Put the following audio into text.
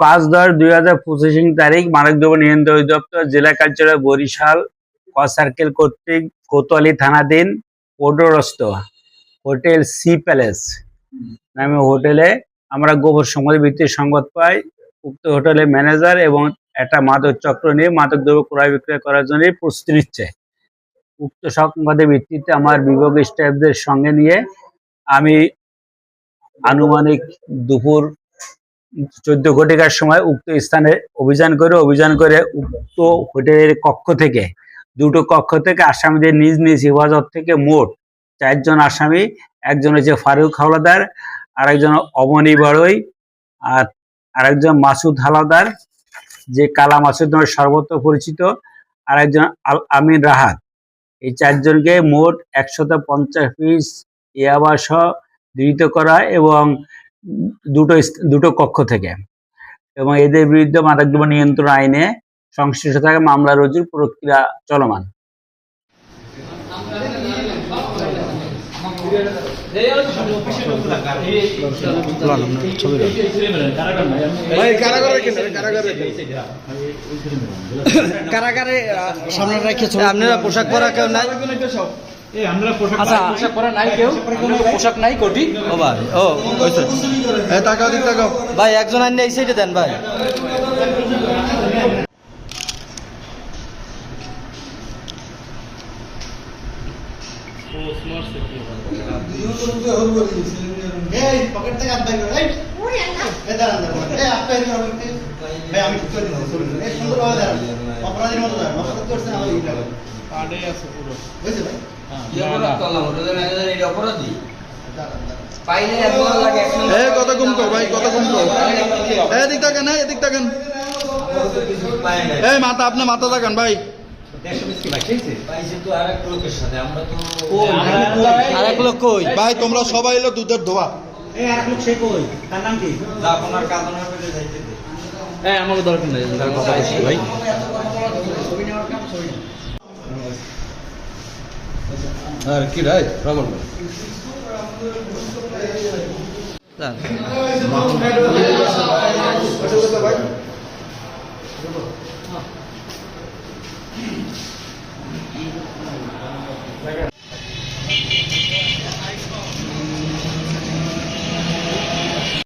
পাঁচ দশ দুই হাজার পঁচিশ তারিখ মানবদ্রব্য নিয়ন্ত্রণ অধিদপ্তর জেলা কার্যালয় বরিশাল ক সার্কেল কর্তৃক কোতোয়ালি থানাধীন ওডরস্ত হোটেল সি প্যালেস নামে হোটেলে আমরা গোবর সংবাদ ভিত্তিক সংবাদ পাই। উক্ত হোটেলের ম্যানেজার এবং একটা মাদক চক্র নিয়ে মাদক দ্রব্য ক্রয় বিক্রয় করার জন্য প্রস্তুতি নিচ্ছে। উক্ত সংবাদের ভিত্তিতে আমার বিভাগ স্টাফদের সঙ্গে নিয়ে আমি আনুমানিক দুপুর চোদ্দ ঘটিকার সময় উক্ত স্থানে অভিযান করে অভিযান করে উক্ত হোটেলের কক্ষ থেকে, দুটো কক্ষ থেকে আসামিদের নিজ নিজ হেফাজত থেকে মোট চারজন আসামি, একজন হচ্ছে ফারুক হাওলাদার, আরেকজন অমনি বাড়ই, আর আরেকজন মাসুদ হাওলাদার, যে কালা মাসুদ নামে সর্বত্র পরিচিত, আরেকজন আল আমিন রাহাত। এই চারজনকে মোট একশত পঞ্চাশ পিস ইয়াবা সহ গৃহীত করা এবং দুটো দুটো কক্ষ থেকে। এবং এদের বিরুদ্ধে মাদকদ্রব্য নিয়ন্ত্রণ আইনে সংশ্লিষ্ট থাকে মামলা রুজুর প্রক্রিয়া চলমান। কারাগারে সামনে রেখে আপনারা পোশাক পরা কেউ নাই? আচ্ছা। পোশাক পরা নাই কেউ। পোশাক নাই কোটি। ও ভাই ও দিক একজন আইনে এই সাইডে দেন ভাই। এই পকেট থেকে দাঁড়ান দাঁড়ান। ভাই আমি ঠিক করে দিলাম চলুন এই সুন্দর ভাবে দাঁড়ান। অপরাধীর মতো দাঁড়ান। অপরাধ করছেন আমার লাগবে কার্ডে আছে পুরো। বুঝছে ভাই? দাঁড়ান দাঁড়ান। এ কত কম কর ভাই কত কম কর এ তাকান এই তাকান। এই মাথা আপনি মাথা তাকান ভাই। আর এক কই? ভাই তোমরা সবাই এলো দুধের ধোয়া। এই আর লোক সে কই? তার নাম কি? হ্যাঁ আমারও দরকার নেই আচ্ছা, ভাই। আর কি রায় রমন ভাই।